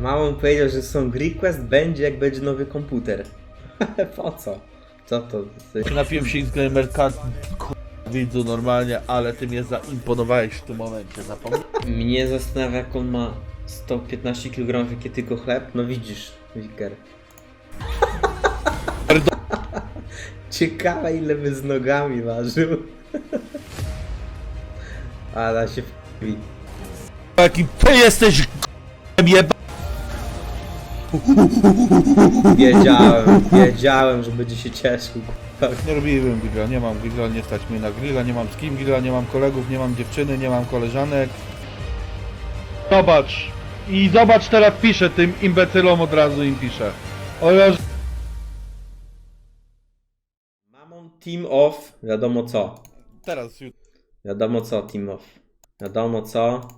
Małą powiedział, że Song Request będzie jak będzie nowy komputer. po co? Co to? Napiłem się z Gamer Card, widzu normalnie, ale ty mnie zaimponowałeś w tym momencie, zapomniałem. Mnie zastanawia jak on ma 115 kg, jakie tylko chleb. No widzisz, Wiker. Ciekawe ile by z nogami ważył. Ale się w***wi. Jaki ty jesteś g***em jeba... Wiedziałem, wiedziałem, że będzie się cieszył. Nie robiłem grilla, nie mam grilla, nie stać mnie na grilla, nie mam z kim grilla, nie mam kolegów, nie mam dziewczyny, nie mam koleżanek. Zobacz. I zobacz teraz piszę tym imbecylom od razu im piszę. O Jezu. Mamą team off, wiadomo co. Teraz jutro. Wiadomo co, team off. Wiadomo co.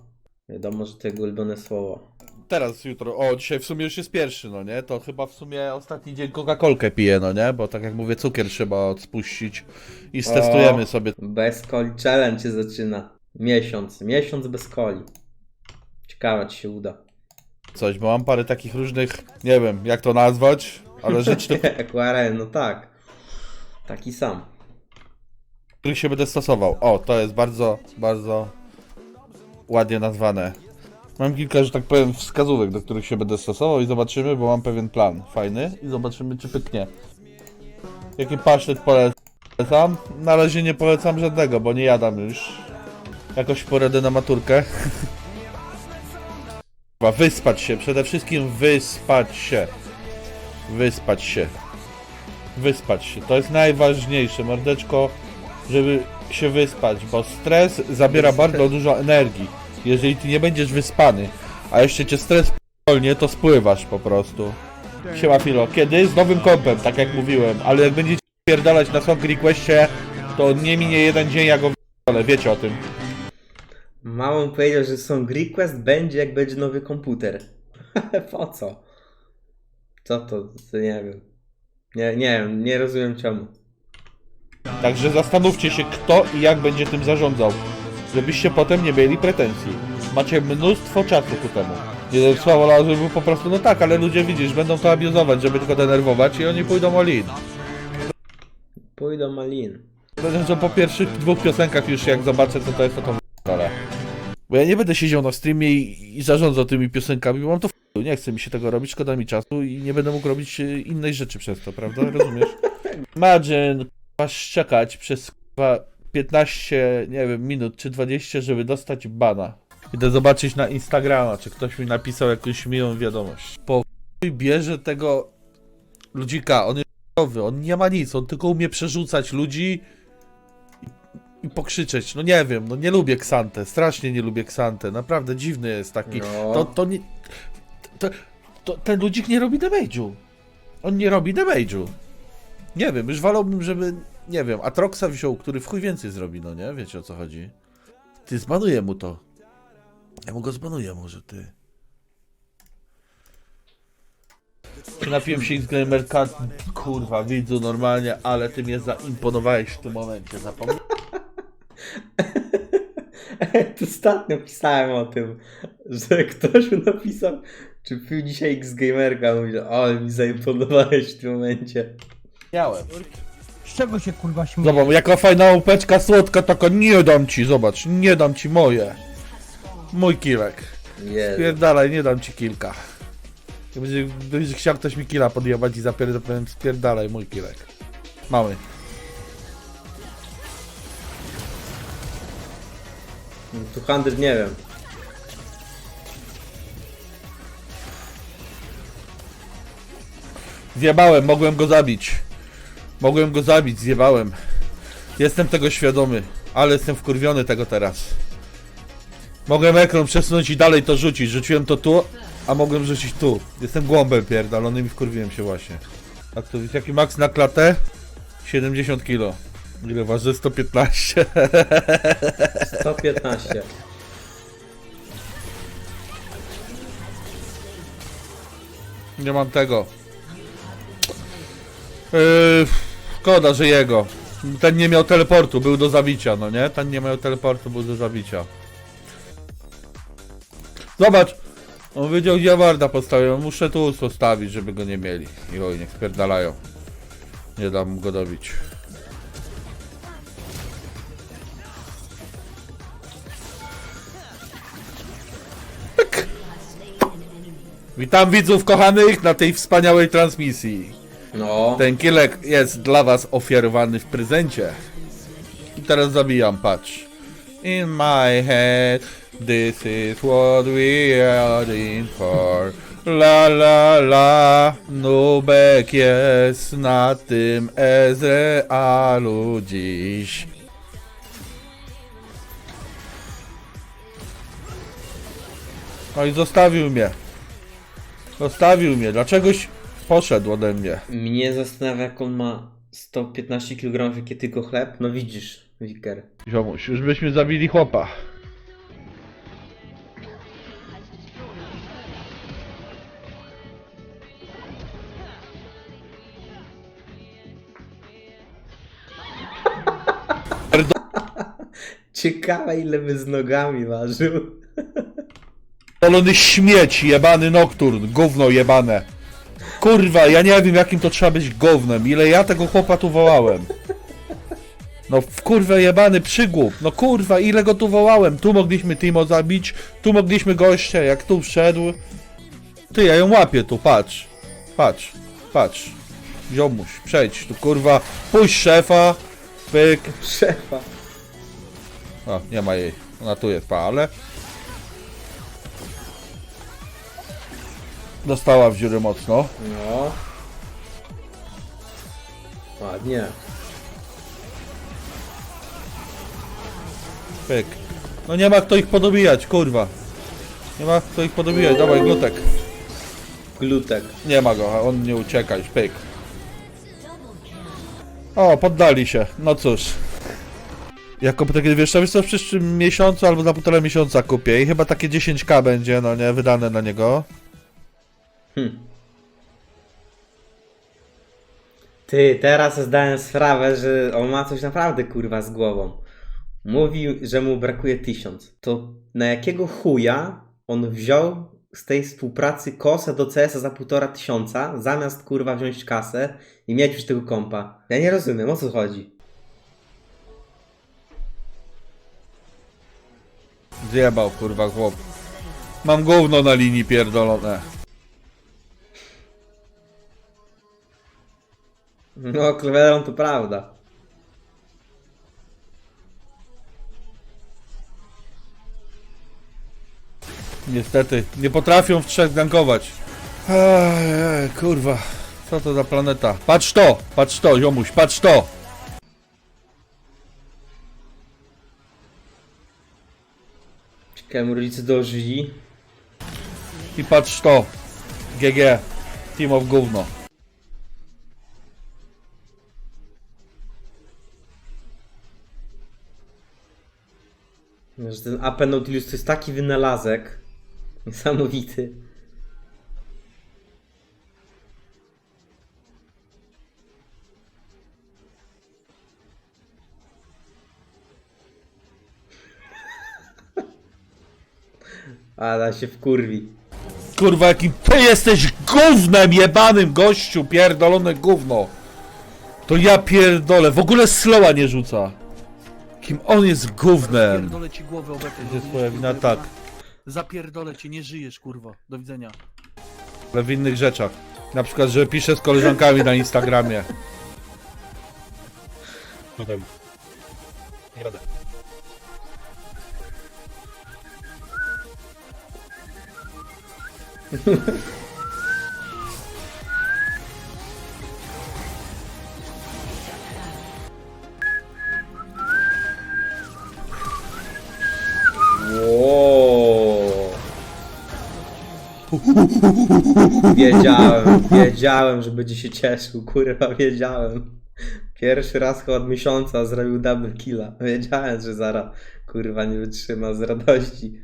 Wiadomo, że to jego ulubione słowo. Teraz jutro. O, dzisiaj w sumie już jest pierwszy, no nie? To chyba w sumie ostatni dzień Coca-Colkę piję, no nie? Bo tak jak mówię, cukier trzeba spuścić i stestujemy O. sobie. Bez coli challenge się zaczyna. Miesiąc, miesiąc bez coli. Ciekawe, czy się uda. coś, bo mam parę takich różnych, nie wiem jak to nazwać, ale rzeczy, do Aquarel, no tak. Taki sam. których się będę stosował. O, to jest bardzo, bardzo ładnie nazwane. Mam kilka, że tak powiem, wskazówek, do których się będę stosował i zobaczymy, bo mam pewien plan fajny i zobaczymy, czy pyknie. Jaki pasztet polecam? Na razie nie polecam żadnego, bo nie jadam już. Jakoś poradę na maturkę. Chyba Wyspać się, przede wszystkim wyspać się. Wyspać się. Wyspać się. To jest najważniejsze, mordeczko, żeby się wyspać, bo stres zabiera bardzo dużo energii. Jeżeli ty nie będziesz wyspany, a jeszcze cię stres polnie, to spływasz po prostu. Siema Filo, kiedy? Z nowym kompem, tak jak mówiłem, ale jak będziecie pierdalać na Song Requestie, to nie minie jeden dzień, jak go ale wiecie o tym. Mamą powiedział, że Song Request będzie jak będzie nowy komputer. po co? Co to? to nie wiem. Nie, nie wiem, nie rozumiem czemu. Także zastanówcie się, kto i jak będzie tym zarządzał, żebyście potem nie mieli pretensji. Macie mnóstwo czasu ku temu. Jeden słowo żeby po prostu, no tak, ale ludzie widzisz, będą to abuzować, żeby tylko denerwować i oni pójdą all in. Pójdą malin. Że po pierwszych dwóch piosenkach już jak zobaczę co to jest, to to ale. Bo ja nie będę siedział na streamie i, i zarządzał tymi piosenkami, bo mam to w chuju. nie chce mi się tego robić, szkoda mi czasu i nie będę mógł robić e, innej rzeczy przez to, prawda? Rozumiesz? Imagine, masz czekać przez kurwa, 15, nie wiem, minut czy 20, żeby dostać bana. Idę zobaczyć na Instagrama, czy ktoś mi napisał jakąś miłą wiadomość. Po bierze tego ludzika, on jest on nie ma nic, on tylko umie przerzucać ludzi i pokrzyczeć. No nie wiem, no nie lubię Ksantę, strasznie nie lubię Ksantę, naprawdę dziwny jest taki. No. To, to nie... To, to, ten ludzik nie robi damage'u. On nie robi damage'u. Nie wiem, już wolałbym, żeby, nie wiem, Atroxa wziął, który w chuj więcej zrobi, no nie? Wiecie o co chodzi. Ty, zbanuję mu to. Ja mu go zbanuję może, ty. Napiłem się z Gamer Card, kurwa, widzu normalnie, ale ty mnie zaimponowałeś w tym momencie, zapomniałem. Ostatnio pisałem o tym, że ktoś mi napisał, czy pił dzisiaj X-Gamerka. Mówi, że o, ale mi zaimponowałeś w tym momencie. Z czego się kurwa śmieje? Zobacz, jaka fajna łupeczka słodka, taka nie dam ci, zobacz, nie dam ci moje. Mój kilek. Jezu. Spierdalaj, nie dam ci kilka. Jak będzie, będzie chciał ktoś mi kila podjebać i zapierdolę, powiem spierdalaj, mój kilek. Mały. Tu handel nie wiem. Zjebałem, mogłem go zabić. Mogłem go zabić, zjebałem. Jestem tego świadomy, ale jestem wkurwiony tego teraz. Mogłem ekran przesunąć i dalej to rzucić. Rzuciłem to tu, a mogłem rzucić tu. Jestem głąbem pierdolony i wkurwiłem się właśnie. A to jest jaki max na klatę? 70 kg. Ile waży? 115. 115. Nie mam tego. Yy, szkoda, że jego. Ten nie miał teleportu, był do zabicia, no nie? Ten nie miał teleportu, był do zabicia. Zobacz! On wiedział gdzie Warda postawił, muszę tu postawić, żeby go nie mieli. I oj, niech spierdalają. Nie dam go dobić. Pyk. Witam widzów kochanych na tej wspaniałej transmisji. No. Ten kilek jest dla was ofiarowany w prezencie. I teraz zabijam, patrz. In my head, this is what we are in for. La la la, Nubek jest na tym Ezrealu dziś. No i zostawił mnie. Zostawił mnie. Dlaczegoś poszedł ode mnie. Mnie zastanawia, jak on ma 115 kg, jakie tylko chleb. No widzisz, Wiker. Ziomuś, już byśmy zabili chłopa. Ciekawe, ile by z nogami ważył. Polony śmieć, jebany nokturn, gówno jebane. Kurwa, ja nie wiem jakim to trzeba być gównem, ile ja tego chłopa tu wołałem. No w kurwa jebany przygłup, no kurwa ile go tu wołałem, tu mogliśmy Timo zabić, tu mogliśmy gościa, jak tu wszedł. Ty, ja ją łapię tu, patrz, patrz, patrz. Ziomuś, przejdź tu kurwa, puść szefa, pyk. Szefa. O, nie ma jej, ona tu jest, pa, ale... Dostała w dziurę mocno. No. Ładnie. Pyk. No nie ma kto ich podobijać, kurwa. Nie ma kto ich podobijać, dawaj glutek. Glutek. Nie ma go, a on nie uciekać, pyk. O, poddali się, no cóż. Jako takie, wiesz co, wiesz co, w przyszłym miesiącu albo za półtora miesiąca kupię i chyba takie 10k będzie, no nie, wydane na niego. Hm. Ty, teraz zdałem sprawę, że on ma coś naprawdę kurwa z głową. Mówił, że mu brakuje tysiąc. To na jakiego chuja on wziął z tej współpracy kosę do CS-a za półtora tysiąca, zamiast kurwa wziąć kasę i mieć już tego kompa? Ja nie rozumiem, o co chodzi. Zjebał, kurwa, chłop. Mam gówno na linii pierdolone. No, Cleveland to prawda. Niestety, nie potrafią w trzech gankować. Ej, kurwa, co to za planeta? Patrz to, patrz to, ziomuś, patrz to! Czekałem, rodzice dożyli. I patrz to. GG. Team of gówno. Że ten AP Nautilus to jest taki wynalazek. Niesamowity. Ale się wkurwi. Kurwa, jakim ty jesteś gównem jebanym gościu, pierdolone gówno. To ja pierdolę, w ogóle slowa nie rzuca. Kim on jest gównem? Zapierdolę ci głowę obecnie. To jest twoja wina, tak. Zapierdolę cię, nie żyjesz kurwa. Do widzenia. Ale w innych rzeczach. Na przykład, że piszę z koleżankami na Instagramie. No wiem. Nie radę. Wiedziałem, wiedziałem, że będzie się cieszył, kurwa, wiedziałem. Pierwszy raz chyba od miesiąca zrobił double killa. Wiedziałem, że zaraz, kurwa, nie wytrzyma z radości.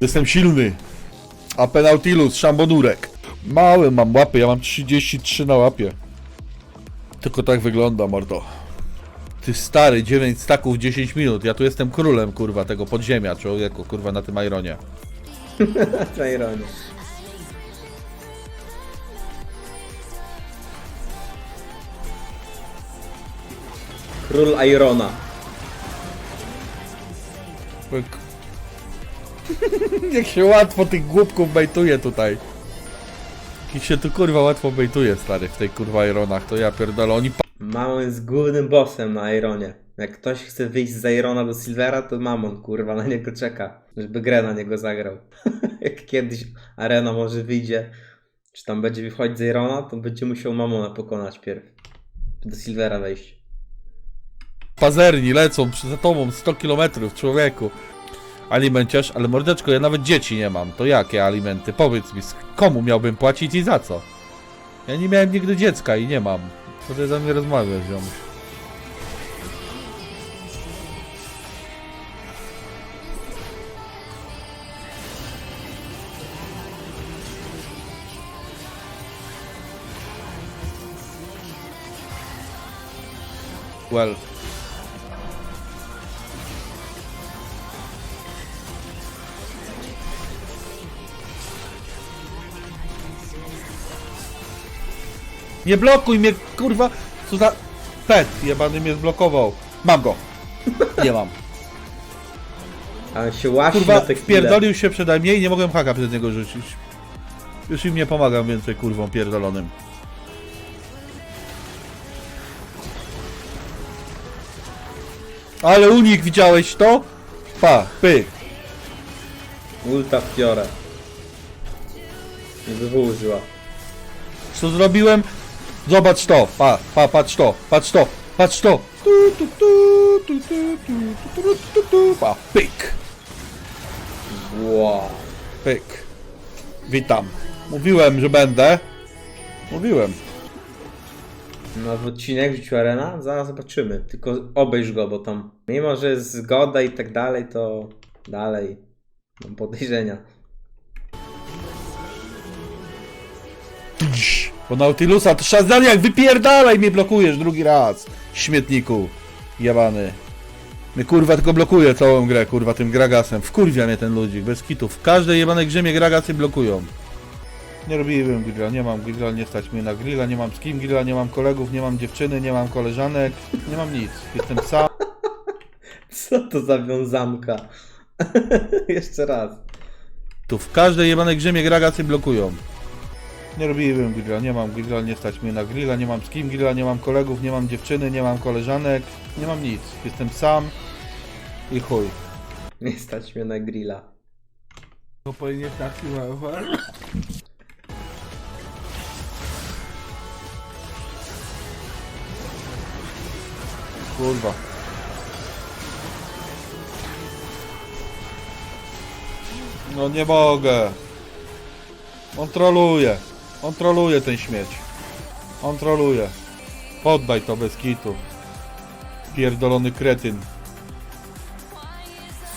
Jestem silny. A penaltilus, szambonurek. Mały mam łapy, ja mam 33 na łapie. Tylko tak wygląda, mordo. Ty stary, 9 staków 10 minut. Ja tu jestem królem, kurwa, tego podziemia, człowieku, kurwa, na tym Ironie. To ironia. Król Irona. Pyk. Jak się łatwo tych głupków bejtuje tutaj. Jak się tu kurwa łatwo bejtuje, stary, w tej kurwa Ironach, to ja pierdolę, oni Mamon jest głównym bossem na Ironie. Jak ktoś chce wyjść z Irona do Silvera, to Mamon kurwa na niego czeka, żeby grę na niego zagrał. Jak kiedyś Arena może wyjdzie, czy tam będzie wychodzić z Irona, to będzie musiał Mamona pokonać pierw. Do Silvera wejść. pazerni lecą za tobą 100 km, człowieku. Alimenciarz, ale mordeczko, ja nawet dzieci nie mam, to jakie alimenty? Powiedz mi, komu miałbym płacić i za co? Ja nie miałem nigdy dziecka i nie mam. Co ty za mnie rozmawiasz, ziomuś? Well. Nie blokuj mnie, kurwa! Co za... Pet jebany mnie zblokował. Mam go. Nie mam. A on się łasi na Kurwa, te chwile. wpierdolił się przede mnie i nie mogłem haka przez niego rzucić. Już im nie pomagam więcej kurwą pierdolonym. Ale unik widziałeś to? Pa, pyk. Ulta w piorę. I wywołużyła. Co zrobiłem? Zobacz to, pa, pa, patrz to, patrz to, patrz to. Pa, pyk, Wow. pyk. Witam. Mówiłem, że będę. Mówiłem. No w odcinek rzucił Arena? Zaraz zobaczymy. Tylko obejrz go, bo tam mimo, że jest zgoda i tak dalej, to dalej mam podejrzenia. Bo Nautilusa to Shazaniak, wypierdalaj mnie blokujesz drugi raz. Śmietniku. Jebany. Mnie kurwa tylko blokuje całą grę, kurwa tym Gragasem. Wkurwia mnie ten ludzik, bez kitów. W każdej jebanej grze mnie Gragasy blokują. Nie robiłem grilla, nie mam grilla, nie stać mnie na grilla, nie mam z kim grilla, nie mam kolegów, nie mam dziewczyny, nie mam koleżanek, nie mam nic. Jestem sam. Co to za wiązanka? Jeszcze raz. Tu w każdej jebanej grze mnie Gragasy blokują. Nie robiłem grilla, nie mam grilla, nie stać mnie na grilla, nie mam z kim grilla, nie mam kolegów, nie mam dziewczyny, nie mam koleżanek, nie mam nic. Jestem sam i chuj. Nie stać mnie na grilla. Kurwa. No nie mogę. On troluje. On troluje ten śmieć. On troluje. Poddaj to bez kitu. Pierdolony kretyn.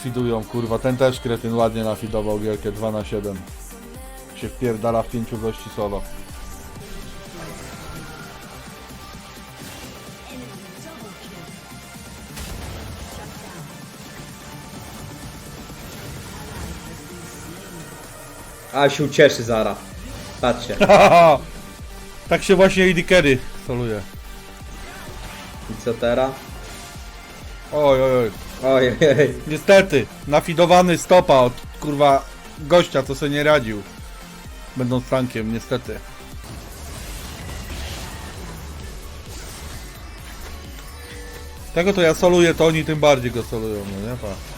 Fidują kurwa. Ten też kretyn ładnie nafidował wielkie 2 na 7 Się wpierdala w pięciu gości solo. A się ucieszy Zara. Patrzcie. tak się właśnie Carry soluje. I co teraz? Oj, oj, oj. Niestety, nafidowany stopa od kurwa gościa, co sobie nie radził. Będąc tankiem, niestety. Tego to ja soluję, to oni tym bardziej go solują, no nie pa.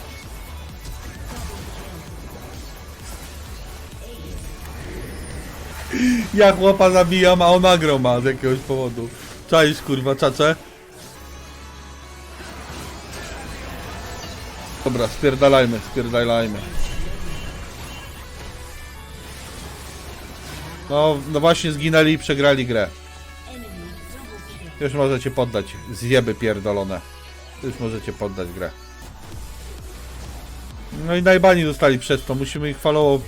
Ja chłopa zabijam, a on agro ma z jakiegoś powodu. Czaisz kurwa, czacze? Dobra, spierdalajmy, spierdalajmy. No, no właśnie zginęli i przegrali grę. Już możecie poddać. Zjeby pierdolone. Już możecie poddać grę. No i najbani zostali przez to, musimy ich follow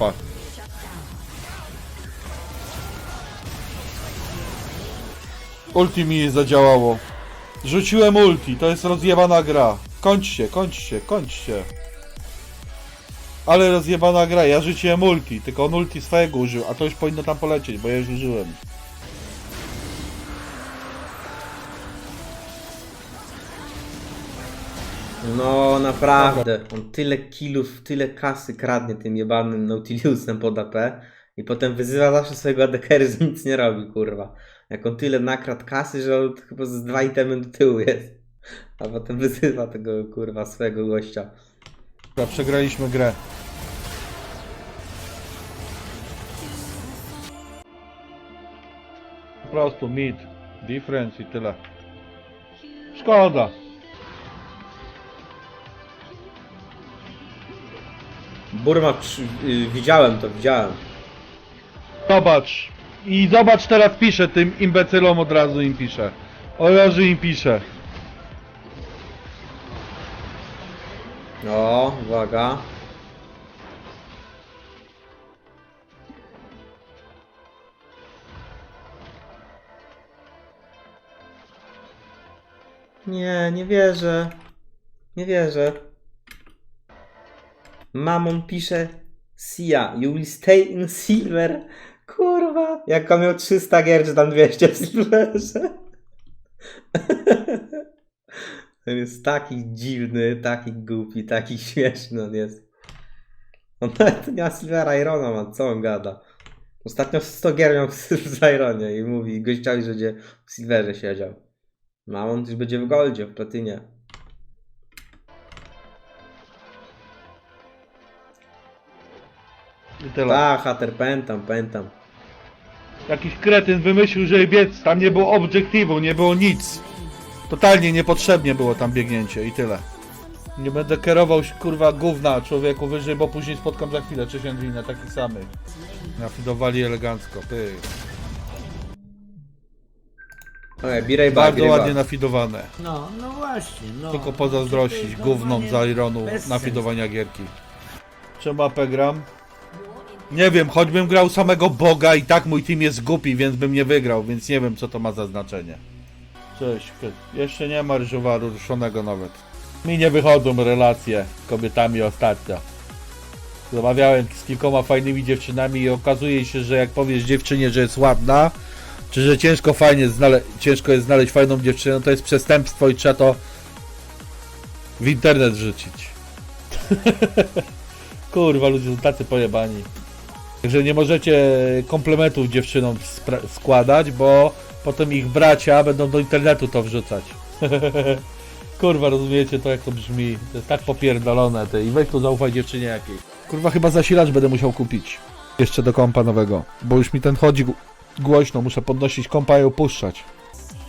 Ulti mi zadziałało. Rzuciłem ulti, to jest rozjebana gra. Kończ się, kończ się, kończ się. Ale rozjebana gra, ja rzuciłem ulti, tylko on ulti swojego użył, a to już powinno tam polecieć, bo ja już użyłem. No naprawdę, on tyle killów, tyle kasy kradnie tym jebanym Nautilusem pod AP i potem wyzywa zawsze swojego adekery, że nic nie robi, kurwa. Jak on tyle nakradł kasy, że on chyba z dwa itemy do tyłu jest. A potem wyzywa tego, kurwa, swojego gościa. Dobra, przegraliśmy grę. Po prostu mid, difference i tyle. Szkoda. Burma, przy- y, widziałem to, widziałem. Zobacz. I zobacz teraz piszę tym imbecylom od razu im piszę. Od razu im piszę. O, uwaga. Nie, nie wierzę. Nie wierzę. Mamon pisze Sia, you will stay in silver. Kurwa, jak on miał 300 gier, czy tam 200 w silverze. On jest taki dziwny, taki głupi, taki śmieszny on jest. On nawet nie ma Silvera Irona, ma co on gada. Ostatnio 100 gier miał w, w Ironie i mówi gościowi, że będzie w Silverze siedział. No a on już będzie w Goldzie, w Platynie. I tyle. Tak, Hater, pętam, pętam. Jakiś kretyn wymyślił, że biec, tam nie było obiektywu, nie było nic. Totalnie niepotrzebnie było tam biegnięcie i tyle. Nie będę kierował kurwa gówna człowieku wyżej, bo później spotkam za chwilę Cześć Andrina, takich samych. Nafidowali elegancko, ty. Ojej, Birej Bardzo ładnie nafidowane. No, no właśnie, no. Tylko pozazdrościć gównom za Ironu nafidowania gierki. Czemu AP gram? Nie wiem, choćbym grał samego Boga i tak mój team jest głupi, więc bym nie wygrał, więc nie wiem co to ma za znaczenie. Cześć, jeszcze nie ma ryżowaru ruszonego nawet. Mi nie wychodzą relacje z kobietami ostatnio. Zamawiałem z kilkoma fajnymi dziewczynami i okazuje się, że jak powiesz dziewczynie, że jest ładna, czy że ciężko fajnie znale- ciężko jest znaleźć fajną dziewczynę, to jest przestępstwo i trzeba to w internet rzucić. Kurwa, ludzie są tacy pojebani. Także nie możecie komplementów dziewczynom składać, bo potem ich bracia będą do internetu to wrzucać. Kurwa, rozumiecie to jak to brzmi? To jest tak popierdolone ty. I weź tu zaufaj dziewczynie jakiej. Kurwa, chyba zasilacz będę musiał kupić. Jeszcze do kompa nowego. Bo już mi ten chodzi głośno, muszę podnosić kompa i opuszczać.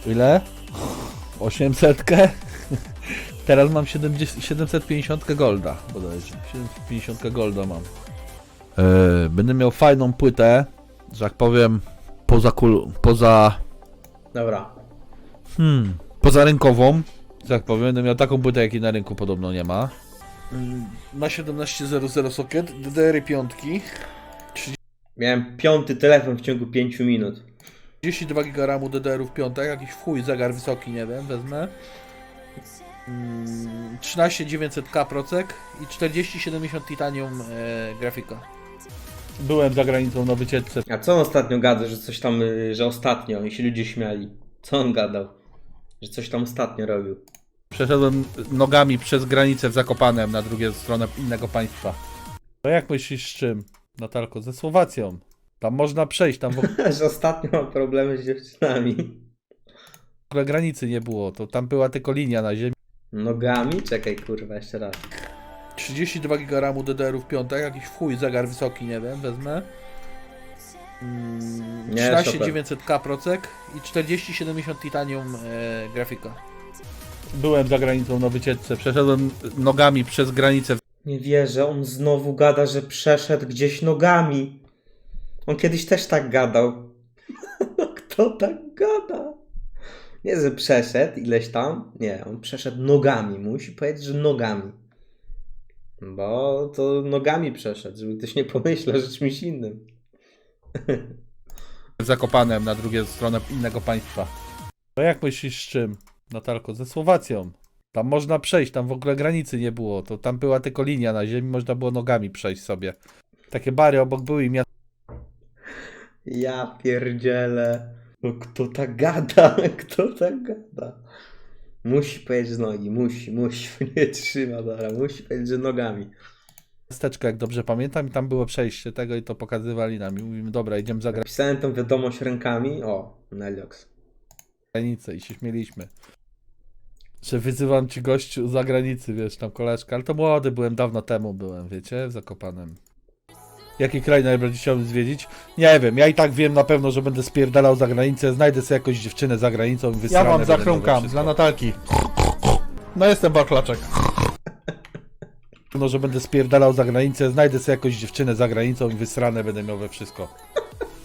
Ile? 800? Teraz mam 70, 750 golda bodajże. 750 golda mam. Yy, będę miał fajną płytę, że jak powiem, poza kul, poza, Dobra. hmm, poza rynkową, że jak powiem, będę miał taką płytę, jakiej na rynku podobno nie ma. Na 1700 socket, DDR-y piątki, Miałem piąty telefon w ciągu 5 minut. 32 GB RAMu DDR-ów piątek, jakiś w chuj zegar wysoki, nie wiem, wezmę. Mm, 13900K procek i 4070 Titanium e, grafika. Byłem za granicą na wycieczce. A co on ostatnio gadał, że coś tam, y, że ostatnio i się ludzie śmiali? Co on gadał? Że coś tam ostatnio robił. Przeszedłem nogami przez granicę w Zakopanem na drugą stronę innego państwa. No jak myślisz z czym, Natalko? Ze Słowacją. Tam można przejść, tam w że ostatnio mam problemy z dziewczynami. ogóle granicy nie było, to tam była tylko linia na ziemi. Nogami? Czekaj, kurwa, jeszcze raz. 32 GB RAMu DDR-ów piątek, jakiś w chuj zegar wysoki, nie wiem, wezmę. Mm, Nie, 13900K procek i 4070 Titanium e, grafika. Byłem za granicą na wycieczce, przeszedłem nogami przez granicę. Nie wierzę, on znowu gada, że przeszedł gdzieś nogami. On kiedyś też tak gadał. No kto tak gada? Nie, że przeszedł ileś tam. Nie, on przeszedł nogami. Musi powiedzieć, że nogami. Bo to nogami przeszedł, żeby ktoś nie pomyślał, że czymś innym. Zakopanem na drugą stronę innego państwa. No jak myślisz z czym, Natalko? Ze Słowacją. Tam można przejść, tam w ogóle granicy nie było. To tam była tylko linia na ziemi, można było nogami przejść sobie. Takie bary obok były i miasta Ja pierdzielę. No kto tak gada? Kto tak gada? Musi powiedzieć z nogi, musi, musi. Nie trzyma, dobra, musi powiedzieć, że nogami. miasteczko, jak dobrze pamiętam, i tam było przejście tego i to pokazywali nam. I mówimy, dobra, idziemy za Pisałem tą wiadomość rękami. O, Neliox. granicę i się śmieliśmy. Że wyzywam ci gościu z zagranicy, wiesz, tam koleżka, ale to młody byłem, dawno temu byłem, wiecie, w Zakopanem. Jaki kraj najbardziej chciałbym zwiedzić? Nie wiem, ja i tak wiem na pewno, że będę spierdalał za granicę, znajdę sobie jakąś dziewczynę za granicą i Ja zachrumkam, wszystko. dla Natalki. No jestem barklaczek. No, że będę spierdalał za granicę, znajdę sobie jakąś dziewczynę za granicą i wysrane będę miał we wszystko.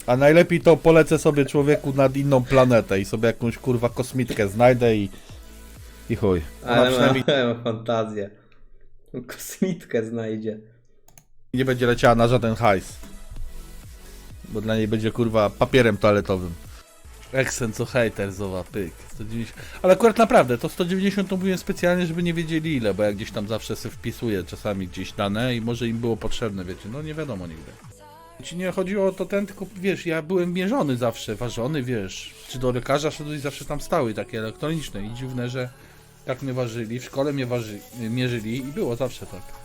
A najlepiej to polecę sobie człowieku nad inną planetę i sobie jakąś kurwa kosmitkę znajdę i... I chuj. Ona Ale przynajmniej ma, ma fantazję. Kosmitkę znajdzie. Nie będzie leciała na żaden hajs. Bo dla niej będzie kurwa papierem toaletowym. Eksen co zowa, pyk. 190. Ale akurat naprawdę, to 190 to mówiłem specjalnie, żeby nie wiedzieli ile, bo ja gdzieś tam zawsze sobie wpisuję czasami gdzieś dane i może im było potrzebne, wiecie, no nie wiadomo nigdy. Ci nie chodziło o to ten, tylko wiesz, ja byłem mierzony zawsze, ważony, wiesz, czy do lekarza szedłeś zawsze tam stały, takie elektroniczne i dziwne, że tak mnie ważyli, w szkole mnie waży, mierzyli i było zawsze tak.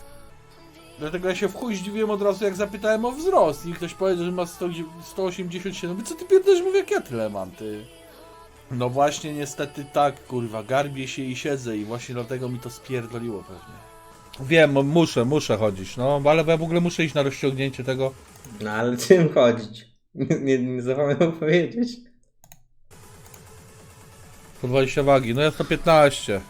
Dlatego ja się w chuj zdziwiłem od razu, jak zapytałem o wzrost i ktoś powiedział, że ma 100, 187. Mówię, co ty pierdolisz, mówię, jak ja tyle mam, ty? No właśnie, niestety tak, kurwa, garbię się i siedzę i właśnie dlatego mi to spierdoliło pewnie. Wiem, muszę, muszę chodzić, no, ale ja w ogóle muszę iść na rozciągnięcie tego. No ale czym chodzić? Nie, nie, nie zapomniał powiedzieć. 120 wagi, no ja 115.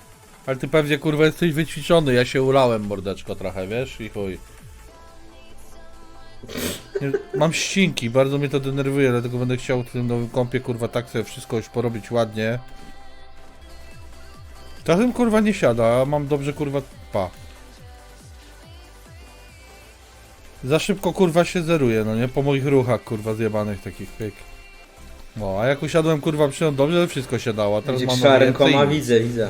Ale ty pewnie, kurwa, jesteś wyćwiczony, ja się ulałem, mordeczko, trochę, wiesz, i chuj. Mam ścinki, bardzo mnie to denerwuje, dlatego będę chciał w tym nowym kompie, kurwa, tak sobie wszystko już porobić ładnie. Czasem, kurwa, nie siada, a mam dobrze, kurwa, pa. Za szybko, kurwa, się zeruje, no nie? Po moich ruchach, kurwa, zjebanych takich, pyk. No, a jak usiadłem, kurwa, przy dobrze, wszystko się dało, a teraz Będzie mam nowe rękoma, widzę, widzę.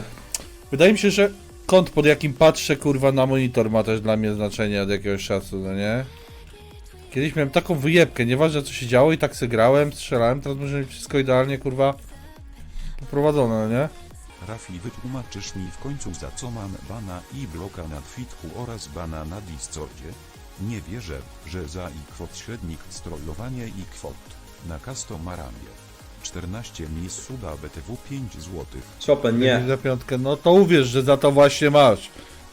Wydaje mi się, że kąt pod jakim patrzę, kurwa, na monitor ma też dla mnie znaczenie od jakiegoś czasu, no nie? Kiedyś miałem taką wyjebkę, nieważne co się działo i tak se grałem, strzelałem, teraz może mieć wszystko idealnie, kurwa, poprowadzone, no nie? Rafi wytłumaczysz mi w końcu za co mam bana i bloka na Twitchu oraz bana na Discordzie? Nie wierzę, że za i kwot średnik strollowanie i kwot na Castomaramie. 14 mis suba BTW 5 zł. Chopin, nie. Za piątkę, no to uwierz, że za to właśnie masz.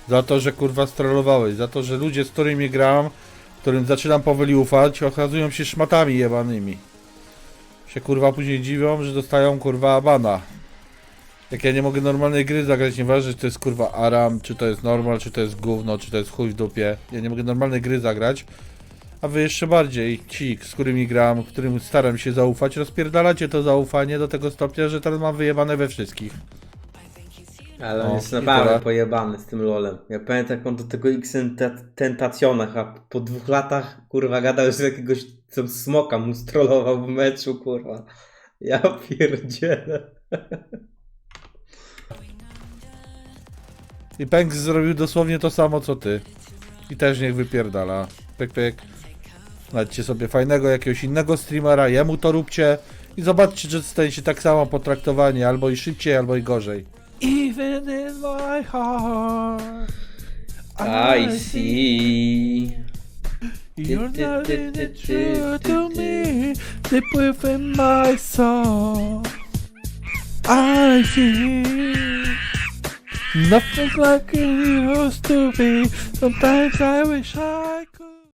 Za to, że kurwa strollowałeś, za to, że ludzie, z którymi gram, którym zaczynam powoli ufać, okazują się szmatami jebanymi. Się kurwa później dziwią, że dostają kurwa bana. Jak ja nie mogę normalnej gry zagrać, nieważne czy to jest kurwa Aram, czy to jest normal, czy to jest gówno, czy to jest chuj w dupie. Ja nie mogę normalnej gry zagrać. A wy jeszcze bardziej, ci, z którymi gram, którym staram się zaufać, rozpierdalacie to zaufanie do tego stopnia, że teraz mam wyjebane we wszystkich. Ale on O, jest i naprawdę tyle. pojebany z tym lolem. Ja pamiętam jak on do tego X Tentacionach, a po dwóch latach kurwa gadał, że jakiegoś tam smoka mu strollował w meczu, kurwa. Ja pierdzielę. I Pęks zrobił dosłownie to samo co ty. I też niech wypierdala. Pyk, pyk. Znajdźcie sobie fajnego jakiegoś innego streamera, jemu to róbcie i zobaczcie, że zostaniecie tak samo potraktowani, albo i szybciej, albo i gorzej. Even in my heart I see. You're not in it true to me, deep within my soul. I see nothing like it used to be. Sometimes I wish I could.